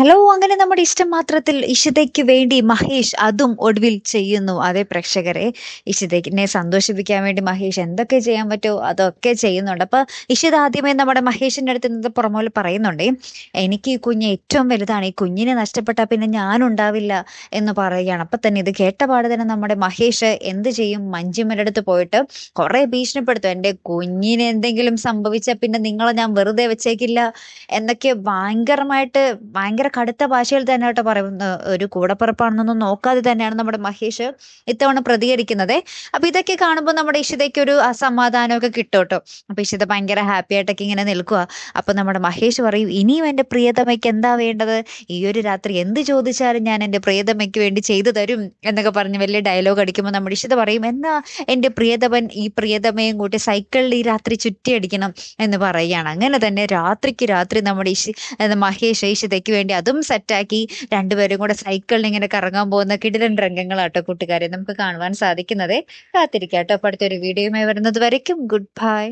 Hello അങ്ങനെ നമ്മുടെ ഇഷ്ടം മാത്രത്തിൽ ഇഷിതയ്ക്ക് വേണ്ടി മഹേഷ് അതും ഒടുവിൽ ചെയ്യുന്നു. അതേ പ്രേക്ഷകരെ ഇഷിതയ്ക്കിനെ സന്തോഷിപ്പിക്കാൻ വേണ്ടി മഹേഷ് എന്തൊക്കെ ചെയ്യാൻ പറ്റുമോ അതൊക്കെ ചെയ്യുന്നുണ്ട്. അപ്പൊ ഇഷിത ആദ്യമേ നമ്മുടെ മഹേഷിന്റെ അടുത്ത് നിന്ന് പുറമോൽ പറയുന്നുണ്ട് എനിക്ക് ഈ കുഞ്ഞ് ഏറ്റവും വലുതാണ്. ഈ കുഞ്ഞിനെ നഷ്ടപ്പെട്ടാൽ പിന്നെ ഞാൻ ഉണ്ടാവില്ല എന്ന് പറയുകയാണ്. അപ്പൊ തന്നെ ഇത് കേട്ട പാടെ തന്നെ നമ്മുടെ മഹേഷ് എന്ത് ചെയ്യും? മഞ്ജിമ്മന്റെ അടുത്ത് പോയിട്ട് കുറെ ഭീഷണിപ്പെടുത്തും. എന്റെ കുഞ്ഞിന് എന്തെങ്കിലും സംഭവിച്ചാൽ പിന്നെ നിങ്ങളെ ഞാൻ വെറുതെ വെച്ചേക്കില്ല എന്നൊക്കെ ഭയങ്കരമായിട്ട് ഭയങ്കര കടുത്ത ഭാഷയിൽ തന്നെ കേട്ടോ പറയുന്നത് ഒരു കൂടപ്പിറപ്പാണെന്നൊന്നും നോക്കാതെ തന്നെയാണ് നമ്മുടെ മഹേഷ് ഇത്തവണ പ്രതികരിക്കുന്നത്. അപ്പൊ ഇതൊക്കെ കാണുമ്പോൾ നമ്മുടെ ഇഷിതയ്ക്ക് ഒരു അസമാധാനമൊക്കെ കിട്ടും കേട്ടോ അപ്പൊ ഇഷിത ഭയങ്കര ഹാപ്പി ആയിട്ടൊക്കെ ഇങ്ങനെ നിൽക്കുക അപ്പൊ നമ്മുടെ മഹേഷ് പറയും ഇനിയും എന്റെ പ്രിയതമയ്ക്ക് എന്താ വേണ്ടത്? ഈ ഒരു രാത്രി എന്ത് ചോദിച്ചാലും ഞാൻ എന്റെ പ്രിയതമയ്ക്ക് വേണ്ടി ചെയ്തു തരും എന്നൊക്കെ പറഞ്ഞ് വലിയ ഡയലോഗ് അടിക്കുമ്പോൾ നമ്മുടെ ഇഷിത പറയും എന്നാ എന്റെ പ്രിയതമൻ ഈ പ്രിയതമയും കൂട്ടി സൈക്കിളിൽ ഈ രാത്രി ചുറ്റിയടിക്കണം എന്ന് പറയുകയാണ്. അങ്ങനെ തന്നെ രാത്രിക്ക് രാത്രി നമ്മുടെ ഇഷി മഹേഷ് ഇഷിതയ്ക്ക് വേണ്ടി അതും സെറ്റാക്കി രണ്ടുപേരും കൂടെ സൈക്കിളിൽ ഇങ്ങനെ കറങ്ങാൻ പോകുന്ന കിടിലൻ രംഗങ്ങളാട്ടോ കൂട്ടുകാരെ നമുക്ക് കാണുവാൻ സാധിക്കുന്നത്. കാത്തിരിക്കാട്ടോ. അപ്പൊ അടുത്തൊരു വീഡിയോയുമായി വരുന്നത് വരയ്ക്കും. Good bye